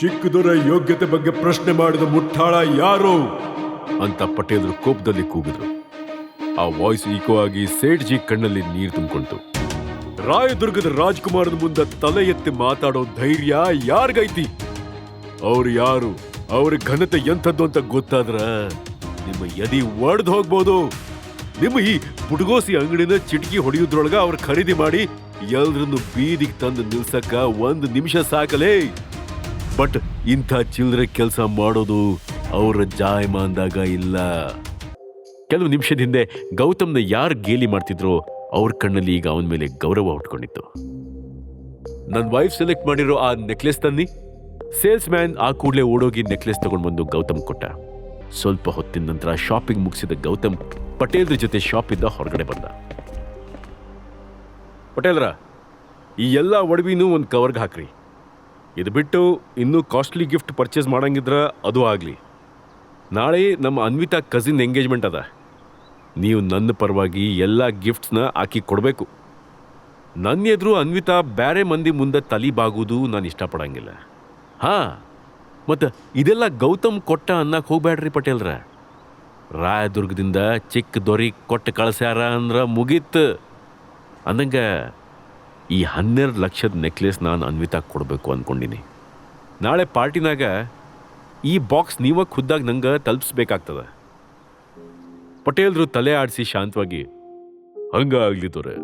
ಚಿಕ್ಕದೊರ ಯೋಗ್ಯತೆ ಬಗ್ಗೆ ಪ್ರಶ್ನೆ ಮಾಡಿದ ಮುಟ್ಟಾಳ ಯಾರು? ಅಂತ ಪಟೇಲರು ಕೋಪದಲ್ಲಿ ಕೂಗಿದ್ರು. ಆ ವಾಯ್ಸ್ ಈಕೋ ಆಗಿ ಸೇಠ್ಜಿ ಕಣ್ಣಲ್ಲಿ ನೀರು ತುಂಬಿಕೊಂತು ರಾಯದುರ್ಗದ ರಾಜ್ಕುಮಾರನ ಮುಂದೆ ತಲೆ ಎತ್ತಿ ಮಾತಾಡೋ ಧೈರ್ಯ ಯಾರಿಗೈತಿ? ಅವ್ರು ಯಾರು? ಅವ್ರ ಘನತೆ ಎಂಥದ್ದು ಅಂತ ಗೊತ್ತಾದ್ರ ನಿಮ್ಮ ಎದಿ ಒಡೆದು ಹೋಗ್ಬೋದು. ನಿಮ್ಮ ಈ ಪುಟಗೋಸಿ ಅಂಗಡಿನ ಚಿಟಕಿ ಹೊಡೆಯೋದ್ರೊಳಗ ಅವ್ರು ಖರೀದಿ ಮಾಡಿ ಎಲ್ರನ್ನು ಬೀದಿಗೆ ತಂದು ನಿಲ್ಸಕ್ಕ ಒಂದು ನಿಮಿಷ ಸಾಕಲೇ. ಬಟ್ ಇಂಥ ಚಿಲ್ಲರೆ ಕೆಲಸ ಮಾಡೋದು ಅವರ ಜಾಯಮಾನದಾಗ ಇಲ್ಲ. ಕೆಲವು ನಿಮಿಷದ ಹಿಂದೆ ಗೌತಮ್ನ ಯಾರು ಗೇಲಿ ಮಾಡ್ತಿದ್ರು ಅವ್ರ ಕಣ್ಣಲ್ಲಿ ಈಗ ಅವನ ಮೇಲೆ ಗೌರವ ಉಟ್ಕೊಂಡಿತ್ತು ನನ್ನ ವೈಫ್ ಸೆಲೆಕ್ಟ್ ಮಾಡಿರೋ ಆ ನೆಕ್ಲೆಸ್ ತನ್ನಿ. ಸೇಲ್ಸ್ ಮ್ಯಾನ್ ಆ ಕೂಡಲೇ ಓಡೋಗಿ ನೆಕ್ಲೆಸ್ ತಗೊಂಡು ಬಂದು ಗೌತಮ್ ಕೊಟ್ಟ. ಸ್ವಲ್ಪ ಹೊತ್ತಿನ ನಂತರ ಶಾಪಿಂಗ್ ಮುಗಿಸಿದ ಗೌತಮ್ ಪಟೇಲ್ರ ಜೊತೆ ಶಾಪಿಂದ ಹೊರಗಡೆ ಬಂದ. ಪಟೇಲ್ರ, ಈ ಎಲ್ಲ ಒಡವಿನೂ ಒಂದು ಕವರ್ಗೆ ಹಾಕ್ರಿ. ಇದು ಬಿಟ್ಟು ಇನ್ನೂ ಕಾಸ್ಟ್ಲಿ ಗಿಫ್ಟ್ ಪರ್ಚೇಸ್ ಮಾಡಂಗಿದ್ರೆ ಅದು ಆಗಲಿ. ನಾಳೆ ನಮ್ಮ ಅನ್ವಿತಾ ಕಸಿನ್ ಎಂಗೇಜ್ಮೆಂಟ್ ಅದ. ನೀವು ನನ್ನ ಪರವಾಗಿ ಎಲ್ಲ ಗಿಫ್ಟ್ಸ್ನ ಹಾಕಿ ಕೊಡಬೇಕು. ನನ್ನ ಎದುರು ಅನ್ವಿತಾ ಬೇರೆ ಮಂದಿ ಮುಂದೆ ತಲಿ ಬಾಗುವುದು ನಾನು ಇಷ್ಟಪಡಂಗಿಲ್ಲ. ಹಾಂ, ಮತ್ತು ಇದೆಲ್ಲ ಗೌತಮ್ ಕೊಟ್ಟ ಅನ್ನಕ್ಕೆ ಹೋಗ್ಬೇಡ್ರಿ ಪಟೇಲ್ರ. ರಾಯದುರ್ಗದಿಂದ ಚಿಕ್ಕ ದೊರಿ ಕೊಟ್ಟು ಕಳಿಸ್ಯಾರ ಅಂದ್ರೆ ಮುಗೀತು. ಅಂದಂಗ ಈ ಹನ್ನೆರಡು ಲಕ್ಷದ ನೆಕ್ಲೆಸ್ ನಾನು ಅನ್ವಿತಾ ಕೊಡಬೇಕು ಅಂದ್ಕೊಂಡಿನಿ ನಾಳೆ ಪಾರ್ಟಿನಾಗ ಈ ಬಾಕ್ಸ್ ನೀವಾಗ ಖುದ್ದಾಗಿ ನಂಗೆ ತಲುಪಿಸ್ಬೇಕಾಗ್ತದೆ. ಪಟೇಲ್ರು ತಲೆ ಆಡಿಸಿ ಶಾಂತವಾಗಿ, ಹಂಗ ಆಗ್ಲಿ ದೊರೆ.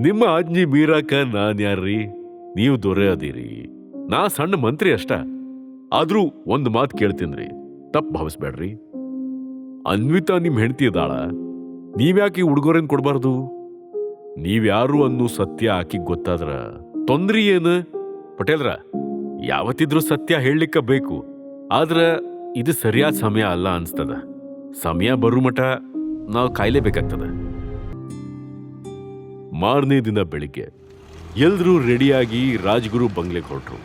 ನಿಮ್ಮ ಆಜ್ಞೆ ಮೀರಾಕ ನಾನ್ ಯಾರ್ರಿ? ನೀವು ದೊರೆ ಅದೀರಿ. ನಾ ಸಣ್ಣ ಮಂತ್ರಿ ಅಷ್ಟ. ಆದರೂ ಒಂದು ಮಾತು ಕೇಳ್ತೀನ್ರಿ. ತಪ್ಪು ಭಾವಿಸ್ಬೇಡ್ರಿ ಅನ್ವಿತಾ ನಿಮ್ಮ ಹೆಂಡತಿ ಅದಾಳ. ನೀವ್ಯಾಕೆ ಈ ಉಡುಗೊರೆನ್ ಕೊಡಬಾರ್ದು? ನೀವ್ಯಾರು ಅನ್ನೋ ಸತ್ಯ ಆಕಿ ಗೊತ್ತಾದ್ರ? ತೊಂದ್ರಿ ಏನು? ಪಟೇಲ್ರ, ಯಾವತ್ತಿದ್ರೂ ಸತ್ಯ ಹೇಳಲಿಕ್ಕ ಬೇಕು. ಆದ್ರ ಇದು ಸರಿಯಾದ ಸಮಯ ಅಲ್ಲ ಅನ್ಸ್ತದ. ಸಮಯ ಬರು ಮಠ ನಾವು ಕಾಯ್ಲೇಬೇಕಾಗ್ತದ. ಮಾರನೇ ದಿನ ಬೆಳಿಗ್ಗೆ ಎಲ್ರೂ ರೆಡಿಯಾಗಿ ರಾಜ್ಗುರು ಬಂಗ್ಲೆಗೆ ಹೊರಟ್ರು.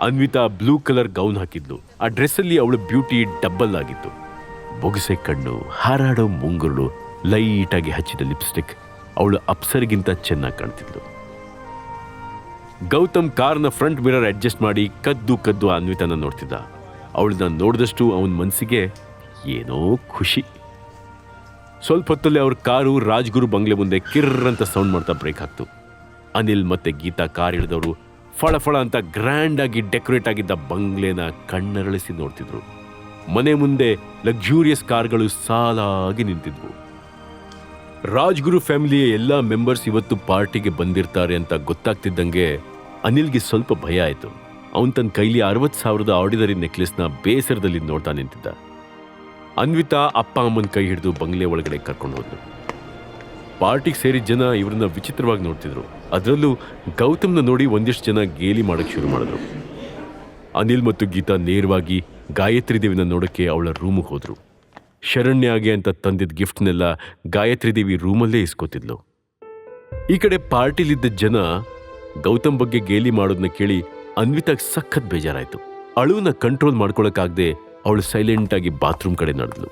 ಅನ್ವಿತಾ ಬ್ಲೂ ಕಲರ್ ಗೌನ್ ಹಾಕಿದ್ಲು. ಆ ಡ್ರೆಸ್ಸಲ್ಲಿ ಅವಳ ಬ್ಯೂಟಿ ಡಬ್ಬಲ್ ಆಗಿತ್ತು. ಬೊಗಸೆ ಕಣ್ಣು, ಹಾರಾಡೋ ಮುಂಗುರುಳು ಲೈಟಾಗಿ ಹಚ್ಚಿದ ಲಿಪ್ಸ್ಟಿಕ್. ಅವಳು ಅಪ್ಸರಿಗಿಂತ ಚೆನ್ನಾಗಿ ಕಾಣ್ತಿದ್ಲು. ಗೌತಮ್ ಕಾರ್ನ ಫ್ರಂಟ್ ಮಿರರ್ ಅಡ್ಜಸ್ಟ್ ಮಾಡಿ ಕದ್ದು ಕದ್ದು ಅನ್ವಿತನ ನೋಡ್ತಿದ್ದ. ಅವಳನ್ನ ನೋಡಿದಷ್ಟು ಅವನ ಮನಸ್ಸಿಗೆ ಏನೋ ಖುಷಿ. ಸ್ವಲ್ಪ ಹೊತ್ತಲ್ಲಿ ಅವ್ರ ಕಾರು ರಾಜ್ಗುರು ಬಂಗ್ಲೆ ಮುಂದೆ ಕಿರ್ರ್ ಅಂತ ಸೌಂಡ್ ಮಾಡ್ತಾ ಬ್ರೇಕ್ ಹಾಕ್ತು. ಅನಿಲ್ ಮತ್ತೆ ಗೀತಾ ಕಾರ್ ಹಿಡಿದವರು ಫಳ ಅಂತ ಗ್ರ್ಯಾಂಡ್ ಆಗಿ ಡೆಕೋರೇಟ್ ಆಗಿದ್ದ ಬಂಗ್ಲೆನ ಕಣ್ಣರಳಿಸಿ ನೋಡ್ತಿದ್ರು. ಮನೆ ಮುಂದೆ ಲಕ್ಸುರಿಯಸ್ ಕಾರ್ಗಳು ಸಾಲಾಗಿ ನಿಂತಿದ್ವು. ರಾಜ್ಗುರು ಫ್ಯಾಮಿಲಿಯ ಎಲ್ಲ ಮೆಂಬರ್ಸ್ ಇವತ್ತು ಪಾರ್ಟಿಗೆ ಬಂದಿರ್ತಾರೆ ಅಂತ ಗೊತ್ತಾಗ್ತಿದ್ದಂಗೆ ಅನಿಲ್ಗೆ ಸ್ವಲ್ಪ ಭಯ ಆಯಿತು. ಅವನು ತನ್ನ ಕೈಲಿ ಅರವತ್ತು ಸಾವಿರದ ಆರ್ಡಿನರಿ ನೆಕ್ಲೆಸ್ನ ಬೇಸರದಲ್ಲಿ ನೋಡ್ತಾ ನಿಂತಿದ್ದ. ಅನ್ವಿತಾ ಅಪ್ಪ ಅಮ್ಮನ ಕೈ ಹಿಡಿದು ಬಂಗ್ಲೆ ಒಳಗಡೆ ಕರ್ಕೊಂಡು ಹೋದ್ರು ಪಾರ್ಟಿಗೆ ಸೇರಿದ ಜನ ಇವ್ರನ್ನ ವಿಚಿತ್ರವಾಗಿ ನೋಡ್ತಿದ್ರು. ಅದರಲ್ಲೂ ಗೌತಮ್ನ ನೋಡಿ ಒಂದಿಷ್ಟು ಜನ ಗೇಲಿ ಮಾಡಕ್ ಶುರು ಮಾಡಿದ್ರು. ಅನಿಲ್ ಮತ್ತು ಗೀತಾ ನೇರವಾಗಿ ಗಾಯತ್ರಿ ದೇವಿನ ನೋಡಕ್ಕೆ ಅವಳ ರೂಮಿಗೆ ಹೋದ್ರು. ಶರಣ್ಯಾಗೆ ಅಂತ ತಂದಿದ್ದ ಗಿಫ್ಟ್ನೆಲ್ಲ ಗಾಯತ್ರಿ ದೇವಿ ರೂಮಲ್ಲೇ ಇಸ್ಕೋತಿದ್ಲು. ಈ ಕಡೆ ಪಾರ್ಟಿಲಿದ್ದ ಜನ ಗೌತಮ್ ಬಗ್ಗೆ ಗೇಲಿ ಮಾಡೋದನ್ನ ಕೇಳಿ ಅನ್ವಿತಾಗ್ ಸಖತ್ ಬೇಜಾರಾಯ್ತು. ಅಳುವನ್ನ ಕಂಟ್ರೋಲ್ ಮಾಡ್ಕೊಳಕ್ಕಾಗದೆ ಅವಳು ಸೈಲೆಂಟ್ ಆಗಿ ಬಾತ್ರೂಮ್ ಕಡೆ ನಡೆದ್ಲು.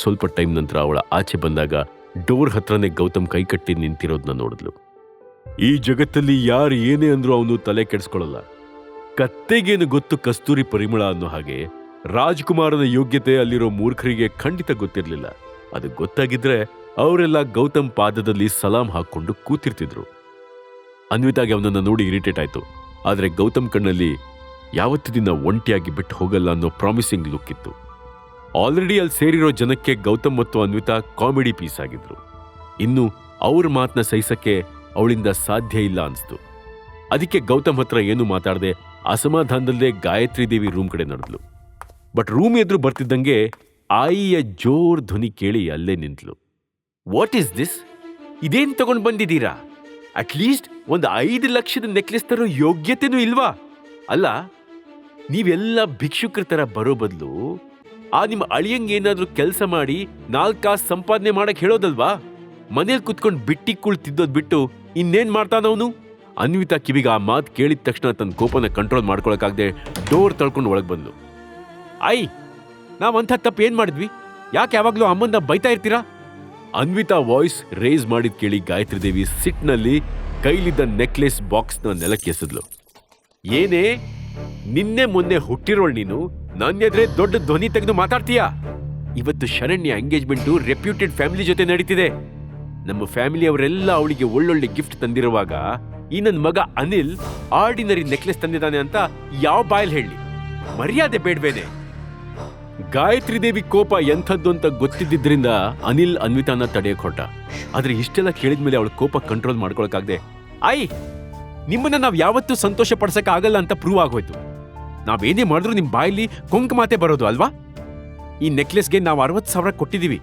ಸ್ವಲ್ಪ ಟೈಮ್ ನಂತರ ಅವಳ ಆಚೆ ಬಂದಾಗ ಡೋರ್ ಹತ್ರನೇ ಗೌತಮ್ ಕೈ ಕಟ್ಟಿ ನಿಂತಿರೋದನ್ನ ನೋಡಿದ್ಲು. ಈ ಜಗತ್ತಲ್ಲಿ ಯಾರು ಏನೇ ಅಂದ್ರೂ ಅವನು ತಲೆ ಕೆಡಿಸ್ಕೊಳ್ಳಲ್ಲ ಕತ್ತೆಗೇನು ಗೊತ್ತು ಕಸ್ತೂರಿ ಪರಿಮಳ ಅನ್ನೋ ಹಾಗೆ ರಾಜ್ಕುಮಾರನ ಯೋಗ್ಯತೆ ಅಲ್ಲಿರೋ ಮೂರ್ಖರಿಗೆ ಖಂಡಿತ ಗೊತ್ತಿರಲಿಲ್ಲ. ಅದು ಗೊತ್ತಾಗಿದ್ರೆ ಅವರೆಲ್ಲ ಗೌತಮ್ ಪಾದದಲ್ಲಿ ಸಲಾಂ ಹಾಕೊಂಡು ಕೂತಿರ್ತಿದ್ರು. ಅನ್ವಿತಾಗೆ ಅವನನ್ನು ನೋಡಿ ಇರಿಟೇಟ್ ಆಯ್ತು. ಆದ್ರೆ ಗೌತಮ್ ಕಣ್ಣಲ್ಲಿ ಯಾವತ್ತು ದಿನ ಒಂಟಿಯಾಗಿ ಬಿಟ್ಟು ಹೋಗಲ್ಲ ಅನ್ನೋ ಪ್ರಾಮಿಸಿಂಗ್ ಲುಕ್ ಇತ್ತು. ಆಲ್ರೆಡಿ ಅಲ್ಲಿ ಸೇರಿರೋ ಜನಕ್ಕೆ ಗೌತಮ್ ಮತ್ತು ಅನ್ವಿತಾ ಕಾಮಿಡಿ ಪೀಸ್ ಆಗಿದ್ರು. ಇನ್ನು ಅವ್ರ ಮಾತನ್ನ ಸಹಿಸಕ್ಕೆ ಅವಳಿಂದ ಸಾಧ್ಯ ಇಲ್ಲ ಅನ್ಸ್ತು. ಅದಕ್ಕೆ ಗೌತಮ್ ಹತ್ರ ಏನು ಮಾತಾಡದೆ ಅಸಮಾಧಾನದಲ್ಲೇ ಗಾಯತ್ರಿ ದೇವಿ ರೂಮ್ ಕಡೆ ನಡೆದ್ಲು. ಬಟ್ ರೂಮ್ ಎದುರು ಬರ್ತಿದ್ದಂಗೆ ಆಯಿಯ ಜೋರ್ ಧ್ವನಿ ಕೇಳಿ ಅಲ್ಲೇ ನಿಂತ್ಲು. ವಾಟ್ ಈಸ್ ದಿಸ್ ಇದೇನ್ ತಗೊಂಡು ಬಂದಿದ್ದೀರಾ? ಅಟ್ಲೀಸ್ಟ್ ಒಂದು ಐದು ಲಕ್ಷದ ನೆಕ್ಲೆಸ್ ತರೋ ಯೋಗ್ಯತೆನೂ ಇಲ್ವಾ? ಅಲ್ಲ, ನೀವೆಲ್ಲ ಭಿಕ್ಷುಕರ ತರ ಬರೋ ಬದಲು ಆ ನಿಮ್ಮ ಅಳಿಯಂಗೆ ಏನಾದ್ರೂ ಕೆಲಸ ಮಾಡಿ ನಾಲ್ಕಾಸು ಸಂಪಾದನೆ ಮಾಡಕ್ ಹೇಳೋದಲ್ವಾ? ಮನೇಲಿ ಕುತ್ಕೊಂಡು ಬಿಟ್ಟಿ ಕುಳ್ತಿದ್ದೋದ್ ಬಿಟ್ಟು ಇನ್ನೇನ್ ಮಾಡ್ತಾನವನು ಅನ್ವಿತಾ ಕಿವಿಗೆ ಆ ಮಾತು ಕೇಳಿದ ತಕ್ಷಣ ತನ್ನ ಕೋಪನ ಕಂಟ್ರೋಲ್ ಮಾಡ್ಕೊಳಕ್ಕಾಗದೆ ಡೋರ್ ತಳ್ಕೊಂಡು ಒಳಗೆ ಬಂದ್ಲು. ಐ, ನಾವಂಥ ತಪ್ಪು ಏನ್ ಮಾಡಿದ್ವಿ? ಯಾಕೆ ಯಾವಾಗ್ಲೂ ಅಮ್ಮನ್ನ ಬೈತಾ ಇರ್ತೀರಾ? ಅನ್ವಿತಾ ವಾಯ್ಸ್ ರೇಸ್ ಮಾಡಿದ್ ಕೇಳಿ ಗಾಯತ್ರಿ ದೇವಿ ಸಿಟ್ನಲ್ಲಿ ಕೈಲಿದ್ದ ನೆಕ್ಲೆಸ್ ಬಾಕ್ಸ್ನ ನೆಲಕ್ಕೆ ಎಸೆದ್ಲು ಏನೇ, ನಿನ್ನೆ ಮೊನ್ನೆ ಹುಟ್ಟಿರೋಳ್ ನೀನು ನನ್ನ ಎದುರೇ ದೊಡ್ಡ ಧ್ವನಿ ತೆಗೆದು ಮಾತಾಡ್ತೀಯಾ? ಇವತ್ತು ಶರಣ್ಯ ಎಂಗೇಜ್ಮೆಂಟು ರೆಪ್ಯೂಟೆಡ್ ಫ್ಯಾಮಿಲಿ ಜೊತೆ ನಡೀತಿದೆ. ನಮ್ಮ ಫ್ಯಾಮಿಲಿಯವರೆಲ್ಲ ಅವಳಿಗೆ ಒಳ್ಳೊಳ್ಳೆ ಗಿಫ್ಟ್ ತಂದಿರುವಾಗ ಈ ನನ್ನ ಮಗ ಅನಿಲ್ ಆರ್ಡಿನರಿ ನೆಕ್ಲೆಸ್ ತಂದಿದ್ದಾನೆ ಅಂತ ಯಾವ ಬಾಯಲ್ಲಿ ಹೇಳಿ? ಮರ್ಯಾದೆ ಬೇಡ್ಬೇನೆ ಗಾಯತ್ರಿ ದೇವಿ ಕೋಪ ಎಂಥದ್ದು ಅಂತ ಗೊತ್ತಿದ್ದಿದ್ರಿಂದ ಅನಿಲ್ ಅನ್ವಿತಾನ ತಡೆಯಕ್ ಹೊಟ್ಟ ಆದ್ರೆ ಇಷ್ಟೆಲ್ಲ ಕೇಳಿದ್ಮೇಲೆ ಅವಳ ಕೋಪ ಕಂಟ್ರೋಲ್ ಮಾಡ್ಕೊಳಕಾಗ್ದೆ ಆಯ್ ನಿಮ್ಮನ್ನ ನಾವ್ ಯಾವತ್ತೂ ಸಂತೋಷ ಪಡ್ಸಕ್ ಆಗಲ್ಲ ಅಂತ ಪ್ರೂವ್ ಆಗೋಯ್ತು. ನಾವೇನೇ ಮಾಡಿದ್ರು ನಿಮ್ ಬಾಯಲ್ಲಿ ಕೊಂಕ ಮಾತೆ ಬರೋದು ಅಲ್ವಾ? ಈ ನೆಕ್ಲೆಸ್ಗೆ ನಾವು ಅರವತ್ತು ಸಾವಿರ ಕೊಟ್ಟಿದೀವಿ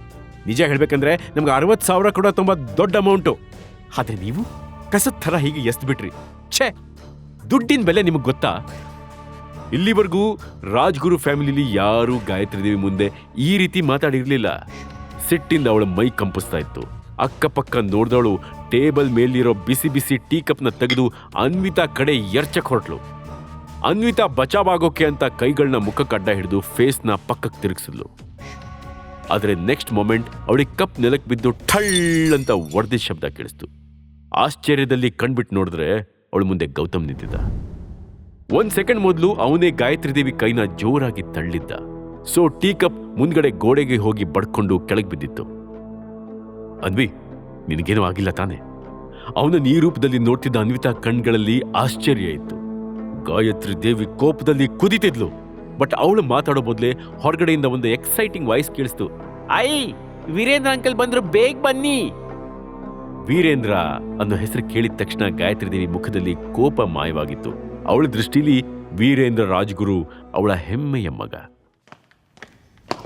ನಿಜ ಹೇಳ್ಬೇಕಂದ್ರೆ ನಮ್ಗೆ ಅರವತ್ತು ಸಾವಿರ ಕೂಡ ತುಂಬಾ ದೊಡ್ಡ ಅಮೌಂಟು ಆದ್ರೆ ನೀವು ಕಸದ ಥರ ಹೀಗೆ ಎಸ್ದು ಬಿಟ್ರಿ ಛೇ, ದುಡ್ಡಿನ ಬೆಲೆ ನಿಮಗೆ ಗೊತ್ತಾ? ಇಲ್ಲಿವರೆಗೂ ರಾಜ್ಗುರು ಫ್ಯಾಮಿಲಿಲಿ ಯಾರೂ ಗಾಯತ್ರಿ ದೇವಿ ಮುಂದೆ ಈ ರೀತಿ ಮಾತಾಡಿರಲಿಲ್ಲ. ಸಿಟ್ಟಿಂದ ಅವಳ ಮೈ ಕಂಪಿಸ್ತಾ ಇತ್ತು. ಅಕ್ಕಪಕ್ಕ ನೋಡಿದವಳು ಟೇಬಲ್ ಮೇಲಿರೋ ಬಿಸಿ ಬಿಸಿ ಟೀ ಕಪ್ನ ತೆಗೆದು ಅನ್ವಿತಾ ಕಡೆ ಎರ್ಚಕ್ ಹೊರಟ್ಲು. ಅನ್ವಿತಾ ಬಚಾವಾಗೋಕೆ ಅಂತ ಕೈಗಳನ್ನ ಮುಖಕ್ಕೆ ಅಡ್ಡ ಹಿಡಿದು ಫೇಸ್ನ ಪಕ್ಕಕ್ಕೆ ತಿರುಗಿಸಿದ್ಲು. ಆದರೆ ನೆಕ್ಸ್ಟ್ ಮೊಮೆಂಟ್ ಅವಳಿಗೆ ಕಪ್ ನೆಲಕ್ಕೆ ಬಿದ್ದು ಠಳ್ ಅಂತ ಒಡೆದ ಶಬ್ದ ಕೇಳಿಸ್ತು. ಆಶ್ಚರ್ಯದಲ್ಲಿ ಕಣ್ಬಿಟ್ಟು ನೋಡಿದ್ರೆ ಅವಳು ಮುಂದೆ ಗೌತಮ್ ನಿಂತಿದ್ದ. ಒಂದ್ ಸೆಕೆಂಡ್ ಮೊದಲು ಅವನೇ ಗಾಯತ್ರಿ ದೇವಿ ಕೈನ ಜೋರಾಗಿ ತಳ್ಳಿದ್ದ. ಸೊ ಟೀ ಕಪ್ ಮುಂದ್ಗಡೆ ಗೋಡೆಗೆ ಹೋಗಿ ಬಡ್ಕೊಂಡು ಕೆಳಗೆ ಬಿದ್ದಿತ್ತು. ಅನ್ವಿ, ನಿನಗೇನೂ ಆಗಿಲ್ಲ ತಾನೆ? ಅವನ ಈ ರೂಪದಲ್ಲಿ ನೋಡ್ತಿದ್ದ ಅನ್ವಿತಾ ಕಣ್ಗಳಲ್ಲಿ ಆಶ್ಚರ್ಯ ಇತ್ತು. ಗಾಯತ್ರಿ ದೇವಿ ಕೋಪದಲ್ಲಿ ಕುದಿತಿದ್ಲು, ಬಟ್ ಅವಳು ಮಾತಾಡೋ ಬದಲೇ ಹೊರಗಡೆಯಿಂದ ಒಂದು ಎಕ್ಸೈಟಿಂಗ್ ವಾಯ್ಸ್ ಕೇಳಿಸ್ತು. ಐ, ವೀರೇಂದ್ರ ಅಂಕಲ್ ಬಂದ್ರು, ಬೇಗ ಬನ್ನಿ! ವೀರೇಂದ್ರ ಅನ್ನೋ ಹೆಸರು ಕೇಳಿದ ತಕ್ಷಣ ಗಾಯತ್ರಿ ದೇವಿ ಮುಖದಲ್ಲಿ ಕೋಪ ಮಾಯವಾಗಿತ್ತು. ಅವಳ ದೃಷ್ಟಿಲಿ ವೀರೇಂದ್ರ ರಾಜ್ಗುರು ಅವಳ ಹೆಮ್ಮೆಯ ಮಗ.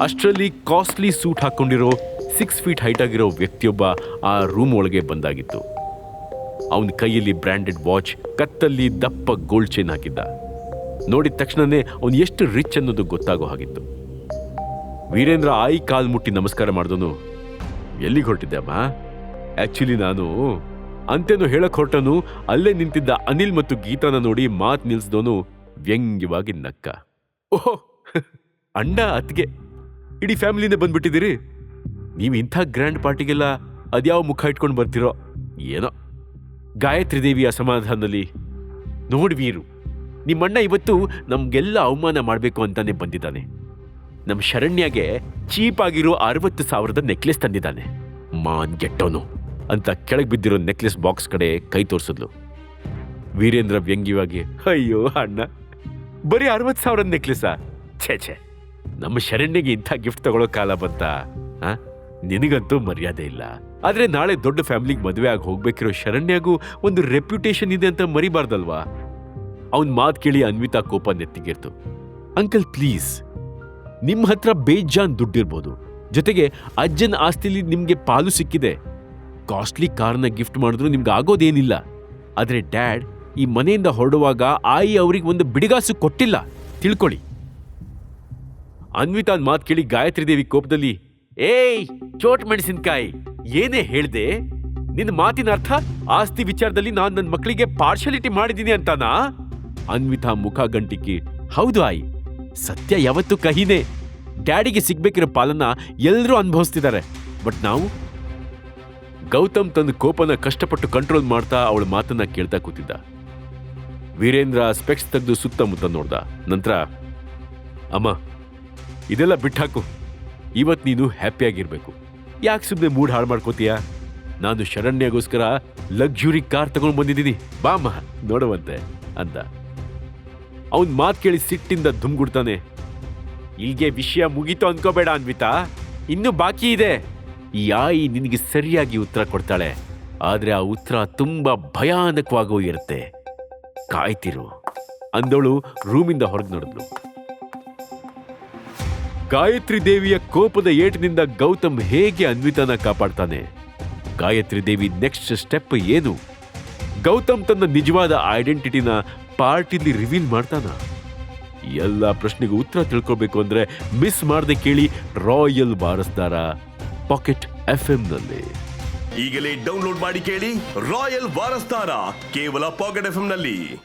ಅಷ್ಟರಲ್ಲಿ ಕಾಸ್ಟ್ಲಿ ಸೂಟ್ ಹಾಕೊಂಡಿರೋ ಸಿಕ್ಸ್ ಫೀಟ್ ಹೈಟ್ ಆಗಿರೋ ವ್ಯಕ್ತಿಯೊಬ್ಬ ಆ ರೂಮ್ ಒಳಗೆ ಬಂದಾಗಿತ್ತು. ಅವನ ಕೈಯಲ್ಲಿ ಬ್ರ್ಯಾಂಡೆಡ್ ವಾಚ್, ಕತ್ತಲ್ಲಿ ದಪ್ಪ ಗೋಲ್ಡ್ ಚೈನ್ ಹಾಕಿದ್ದ. ನೋಡಿದ ತಕ್ಷಣನೇ ಅವನು ಎಷ್ಟು ರಿಚ್ ಅನ್ನೋದು ಗೊತ್ತಾಗೋ ಹಾಗಿತ್ತು. ವೀರೇಂದ್ರ ಆಯಿ ಕಾಲ್ ಮುಟ್ಟಿ ನಮಸ್ಕಾರ ಮಾಡಿದನು, ಎಲ್ಲಿಗೆ ಹೊರಟಿದ್ದೆ ಅಮ್ಮ? ಆಕ್ಚುಲಿ ನಾನು ಅಂತೇನು ಹೇಳಕ್ ಹೊರಟನು, ಅಲ್ಲೇ ನಿಂತಿದ್ದ ಅನಿಲ್ ಮತ್ತು ಗೀತಾನ ನೋಡಿ ಮಾತ್ ನಿಲ್ಸ್ದೋನು ವ್ಯಂಗ್ಯವಾಗಿ ನಕ್ಕ. ಓಹೋ ಅಂಡ ಅತ್ಗೆ ಇಡೀ ಫ್ಯಾಮಿಲಿನೇ ಬಂದ್ಬಿಟ್ಟಿದ್ದೀರಿ? ನೀವು ಇಂಥ ಗ್ರ್ಯಾಂಡ್ ಪಾರ್ಟಿಗೆಲ್ಲ ಅದ್ಯಾವ ಮುಖ ಇಟ್ಕೊಂಡು ಬರ್ತಿರೋ? ಏನೋ. ಗಾಯತ್ರಿ ದೇವಿ ಅಸಮಾಧಾನದಲ್ಲಿ, ನೋಡಿ ವೀರು, ನಿಮ್ಮಣ್ಣ ಇವತ್ತು ನಮ್ಗೆಲ್ಲ ಅವಮಾನ ಮಾಡಬೇಕು ಅಂತಾನೆ ಬಂದಿದ್ದಾನೆ. ನಮ್ಮ ಶರಣ್ಯಗೆ ಚೀಪ್ ಆಗಿರೋ ಅರವತ್ತು ಸಾವಿರದ ನೆಕ್ಲೆಸ್ ತಂದಿದ್ದಾನೆ. ಮಾನ್ ಗೆಟ್ಟೋನು ಅಂತ ಕೆಳಗೆ ಬಿದ್ದಿರೋ ನೆಕ್ಲೆಸ್ ಬಾಕ್ಸ್ ಕಡೆ ಕೈ ತೋರಿಸಿದ್ಲು. ವೀರೇಂದ್ರ ವ್ಯಂಗ್ಯವಾಗಿ, ಅಯ್ಯೋ ಅಣ್ಣ, ಬರೀ ಅರವತ್ತು ಸಾವಿರದ ನೆಕ್ಲೆಸ್ಸಾ ಛೇ ಛೇ, ನಮ್ಮ ಶರಣ್ಯಗೆ ಇಂಥ ಗಿಫ್ಟ್ ತಗೊಳ್ಳೋ ಕಾಲ ಬಂತ? ನಿನಗಂತೂ ಮರ್ಯಾದೆ ಇಲ್ಲ. ಆದ್ರೆ ನಾಳೆ ದೊಡ್ಡ ಫ್ಯಾಮಿಲಿಗೆ ಮದುವೆ ಆಗಿ ಹೋಗ್ಬೇಕಿರೋ ಶರಣ್ಯಗೂ ಒಂದು ರೆಪ್ಯುಟೇಷನ್ ಇದೆ ಅಂತ ಮರಿಬಾರ್ದಲ್ವಾ? ಅವನ್ ಮಾತು ಕೇಳಿ ಅನ್ವಿತಾ ಕೋಪ ನೆತ್ತಿಗಿರ್ತು. ಅಂಕಲ್ ಪ್ಲೀಸ್ ನಿಮ್ಮ ಹತ್ರ ಬೇಜಾನ್ ದುಡ್ಡಿರ್ಬೋದು. ಜೊತೆಗೆ ಅಜ್ಜನ ಆಸ್ತಿಲಿ ನಿಮ್ಗೆ ಪಾಲು ಸಿಕ್ಕಿದೆ. ಕಾಸ್ಟ್ಲಿ ಕಾರ್ನ ಗಿಫ್ಟ್ ಮಾಡಿದ್ರು ನಿಮ್ಗೆ ಆಗೋದೇನಿಲ್ಲ. ಆದರೆ ಡ್ಯಾಡ್, ಈ ಮನೆಯಿಂದ ಹೊರಡುವಾಗ ಆಯಿ ಅವ್ರಿಗೆ ಒಂದು ಬಿಡಿಗಾಸು ಕೊಟ್ಟಿಲ್ಲ. ತಿಳ್ಕೊಳ್ಳಿ. ಅನ್ವಿತಾನ್ ಮಾತ್ ಕೇಳಿ ಗಾಯತ್ರಿ ದೇವಿ ಕೋಪದಲ್ಲಿ, ಏಯ್, ಚೋಟ್ ಮೆಣಸಿನ್ಕಾಯಿ, ಏನೇ ಹೇಳ್ದೆ? ನಿನ್ನ ಮಾತಿನ ಅರ್ಥ ಆಸ್ತಿ ವಿಚಾರದಲ್ಲಿ ನಾನು ನನ್ನ ಮಕ್ಕಳಿಗೆ ಪಾರ್ಶಾಲಿಟಿ ಮಾಡಿದ್ದೀನಿ ಅಂತಾನಾ? ಅನ್ವಿತಾ ಮುಖ ಗಂಟಿಕ್ಕಿ, ಹೌದು ಆಯಿ, ಸತ್ಯ ಯಾವತ್ತು ಕಹಿನೇ. ಡ್ಯಾಡಿಗೆ ಸಿಗ್ಬೇಕಿರೋ ಪಾಲನ್ನ ಎಲ್ಲರೂ ಅನುಭವಿಸ್ತಿದ್ದಾರೆ ಬಟ್ ನಾವು ಗೌತಮ್ ತನ್ನ ಕೋಪನ ಕಷ್ಟಪಟ್ಟು ಕಂಟ್ರೋಲ್ ಮಾಡ್ತಾ ಅವಳ ಮಾತನ್ನ ಕೇಳ್ತಾ ಕೂತಿದ್ದ. ವೀರೇಂದ್ರ ಸ್ಪೆಕ್ಸ್ ತೆಗೆದು ಸುತ್ತಮುತ್ತ ನೋಡ್ದ. ನಂತರ, ಅಮ್ಮ, ಇದೆಲ್ಲ ಬಿಟ್ಟಾಕು ಇವತ್ ನೀನು ಹ್ಯಾಪಿಯಾಗಿರ್ಬೇಕು ಯಾಕೆ ಸುಮ್ಮನೆ ಮೂಡ್ ಹಾಳು ಮಾಡ್ಕೋತೀಯ? ನಾನು ಶರಣ್ಯಗೋಸ್ಕರ ಲಕ್ಸುರಿ ಕಾರ್ ತಗೊಂಡು ಬಂದಿದ್ದೀನಿ. ಬಾಮ್ಮ ನೋಡುವಂತೆ ಅಂತ ಅವನ್ ಮಾತು ಕೇಳಿ ಸಿಟ್ಟಿಂದ ಧುಮ್ಗುಡ್ತಾನೆ. ಇಲ್ಲಿಗೆ ವಿಷಯ ಮುಗೀತು ಅನ್ಕೋಬೇಡ, ಅನ್ವಿತಾ. ಇನ್ನು ಬಾಕಿ ಇದೆ. ಆಯಿ ನಿನಗೆ ಸರಿಯಾಗಿ ಉತ್ತರ ಕೊಡ್ತಾಳೆ. ಆದರೆ ಆ ಉತ್ತರ ತುಂಬಾ ಭಯಾನಕವಾಗೂ ಇರುತ್ತೆ. ಕಾಯ್ತಿರು. ಅಂದವಳು ರೂಮಿಂದ ಹೊರಗೆ ನೋಡಿದ್ಲು. ಗಾಯತ್ರಿ ದೇವಿಯ ಕೋಪದ ಏಟಿನಿಂದ ಗೌತಮ್ ಹೇಗೆ ಅನ್ವಿತಾನ ಕಾಪಾಡ್ತಾನೆ? ಗಾಯತ್ರಿ ದೇವಿ ನೆಕ್ಸ್ಟ್ ಸ್ಟೆಪ್ ಏನು? ಗೌತಮ್ ತನ್ನ ನಿಜವಾದ ಐಡೆಂಟಿಟಿನ ಪಾರ್ಟಿಲಿ ರಿವೀಲ್ ಮಾಡ್ತಾನ? ಎಲ್ಲ ಪ್ರಶ್ನೆಗೂ ಉತ್ತರ ತಿಳ್ಕೊಬೇಕು ಅಂದ್ರೆ ಮಿಸ್ ಮಾಡದೆ ಕೇಳಿ ರಾಯಲ್ ಬಾರಸ್ದಾರ. ಪಾಕೆಟ್ ಎಫ್ನಲ್ಲಿ. ಈಗಲೇ ಡೌನ್ಲೋಡ್ ಮಾಡಿ ಕೇಳಿ ರಾಯಲ್ ವಾರಸ್ತಾರ ಕೇವಲ ಪಾಕೆಟ್ ಎಫ್ನಲ್ಲಿ.